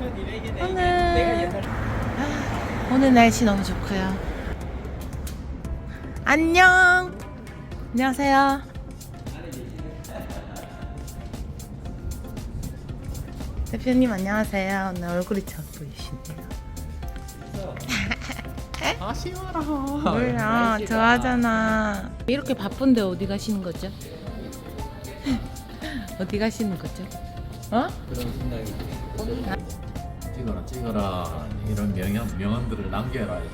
오늘 아, 오늘 날씨 너무 좋고요. 안녕. 안녕하세요. 대표님 안녕하세요. 오늘 얼굴이 잘 보이시네요. 아쉬워라. 몰라 좋아하잖아. 이렇게 바쁜데 어디 가시는 거죠? 어디 가시는 거죠? 어? 그런 생각이 찍어라 찍어라 이런 명언 명언들을 남겨라야지.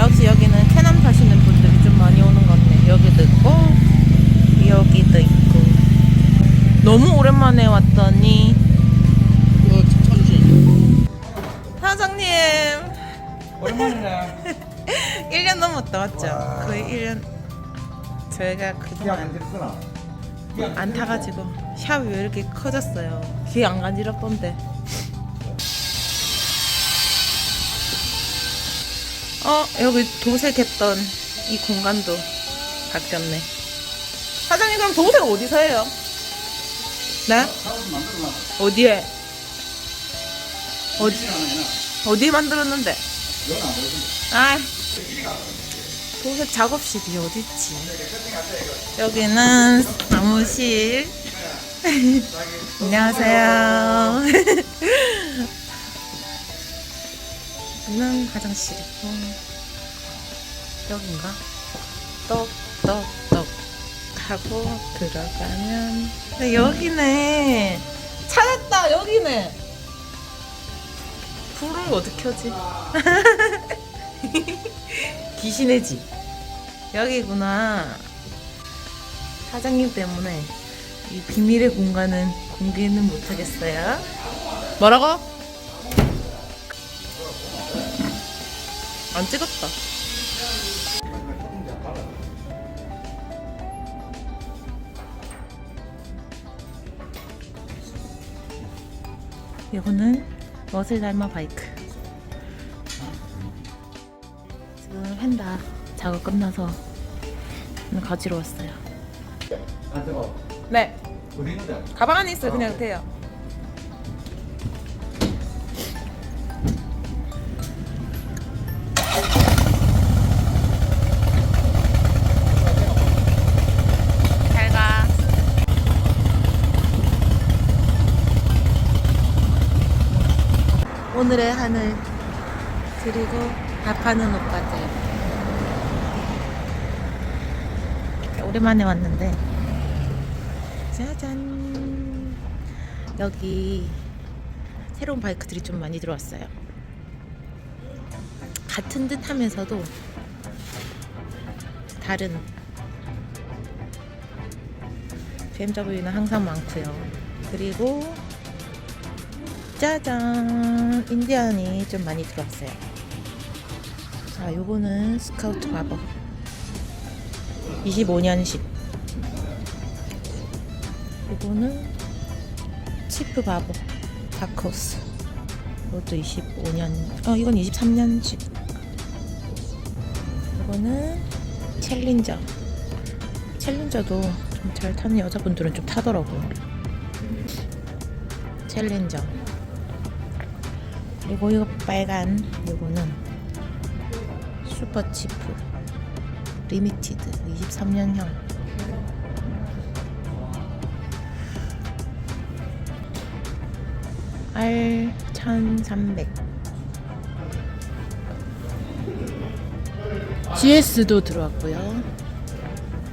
역시 여기는 캐남 사시는 분들이 좀 많이 오는 것 같네. 여기도 있고 여기도 있고. 너무 오랜만에 왔더니. 사장님 오랜만이네. 1년 넘었다 맞죠? 와. 거의 1년 저희가 그동안. 안 타가지고 샵이 왜 이렇게 커졌어요? 귀 안 간지럽던데. 어 여기 도색했던 이 공간도 바뀌었네. 사장님 그럼 도색 어디서 해요? 네? 어디에? 어디 어디 만들었는데? 아 도색 작업실이 어디 있지? 여기는 사무실. 안녕하세요. 여기는 화장실이고 여긴가? 똑똑똑 하고 들어가면 네, 여기네. 찾았다 여기네. 불을 어떻게 켜지? 귀신의 집. 여기구나. 사장님 때문에 이 비밀의 공간은 공개는 못하겠어요. 뭐라고? 안 찍었다. 이거는 멋을 닮아 바이크. 지금 펜다 작업 끝나서 가지러 왔어요. 안 뜨거. 네? 가방 안에 있어요. 그냥 돼요. 오늘의 하늘 그리고 밥하는 오빠들. 오랜만에 왔는데. 짜잔. 여기 새로운 바이크들이 좀 많이 들어왔어요. 같은 듯 하면서도 다른 BMW는 항상 많고요. 그리고 짜잔. 인디안이 좀 많이 들어왔어요. 자 요거는 스카우트 바버 25년식. 이거는 치프 바보 다크호스. 이것도 25년 어 이건 23년식. 이거는 챌린저. 챌린저도 좀 잘 타는 여자분들은 좀 타더라고요. 챌린저. 그리고 이거 빨간 요거는 슈퍼치프 리미티드 23년형. R 1300 GS도 들어왔고요.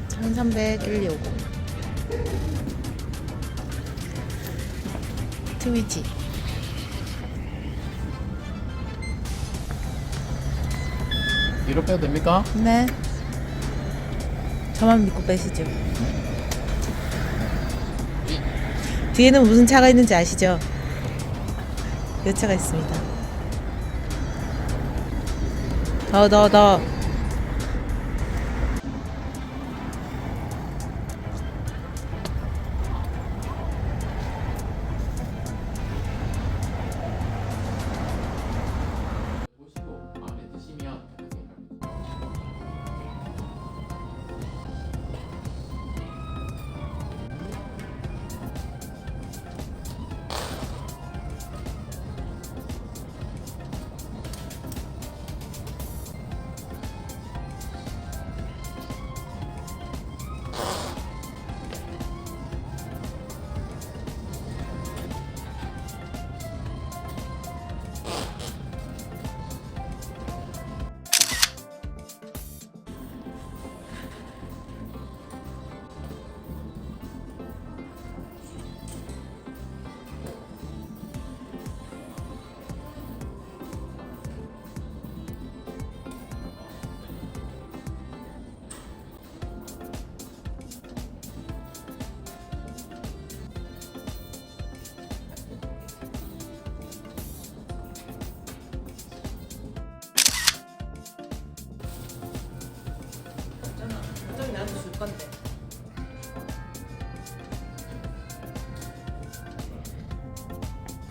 1300 125 트위지 뒤로 빼도 됩니까? 네 저만 믿고 빼시죠 뒤에는 무슨 차가 있는지 아시죠? 몇 차가 있습니다 더 더, 더.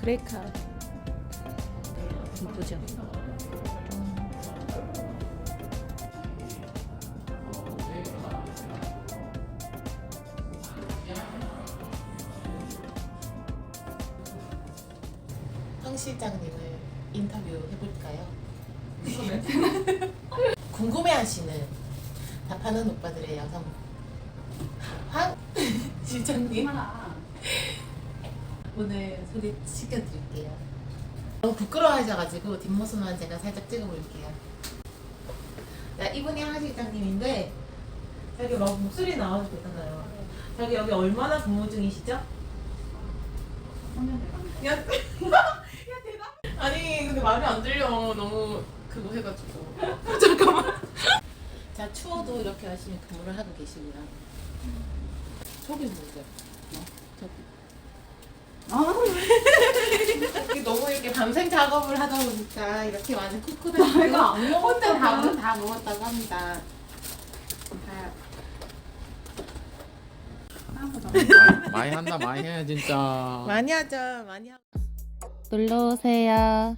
브레이크. 이쁘죠? 황 실장님을 인터뷰 해볼까요? 궁금해하시는 답하는 오빠들의 여성 황 실장님 오늘 소개시켜 드릴게요 너무 부끄러워하셔가지고 뒷모습만 제가 살짝 찍어볼게요 자 이분이 황 실장님인데 자기 막 목소리 나와도 되잖아요 자기 여기 얼마나 근무 중이시죠? 야, 야 대답 아니 근데 말이 안 들려 너무 그거 해가지고 잠깐만 자 추워도 이렇게 열심히 근무를 하고 계시고요. 저기 보세요. 어, 저기. 너무 이렇게 밤샘 작업을 하다 보니까 이렇게 많은 쿠쿠들 내가 안 혼자 다, 먹었잖아. 다 먹었다고 합니다. 다 많이, 많이 한다 많이 해 진짜 많이 하죠, 많이 하고. 놀러 오세요.